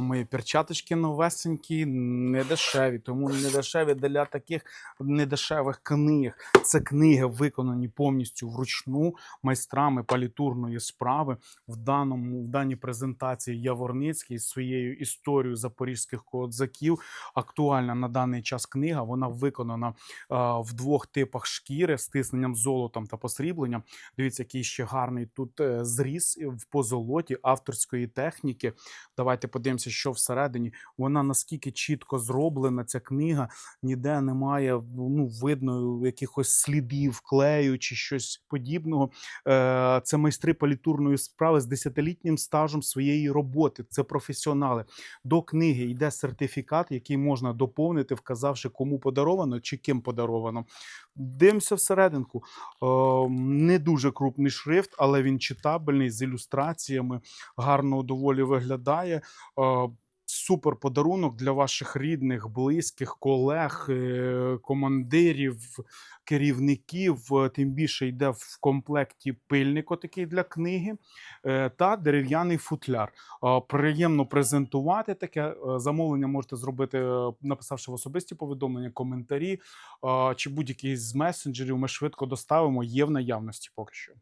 Мої перчаточки новесенькі, не дешеві, тому не дешеві для таких недешевих книг. Це книги виконані повністю вручну майстрами палітурної справи. В даному в даній презентації Яворницький з своєю історією запорізьких козаків. Актуальна на даний час книга. Вона виконана е, в двох типах шкіри з тисненням золотом та посрібленням. Дивіться, який ще гарний тут е, зріз в позолоті авторської техніки. Давайте подивимося, що всередині. Вона наскільки чітко зроблена, ця книга, ніде немає ну, видно якихось слідів, клею чи щось подібного. Е, Це майстри палітурної справи з десятилітнім стажем своєї роботи. Це професіонали. До книги йде сертифікат, який можна доповнити, вказавши, кому подаровано чи ким подаровано. Дивимося всерединку. Е, Не дуже крупний шрифт, але він читабельний з ілюстраціями, гарно доволі виглядає. Супер подарунок для ваших рідних, близьких, колег, е, командирів, керівників. Е, Тим більше йде в комплекті пильник отакий для книги е, та дерев'яний футляр. Приємно презентувати таке замовлення можете зробити, написавши в особисті повідомлення, коментарі чи будь-який з месенджерів. Ми швидко доставимо. Є в наявності поки що.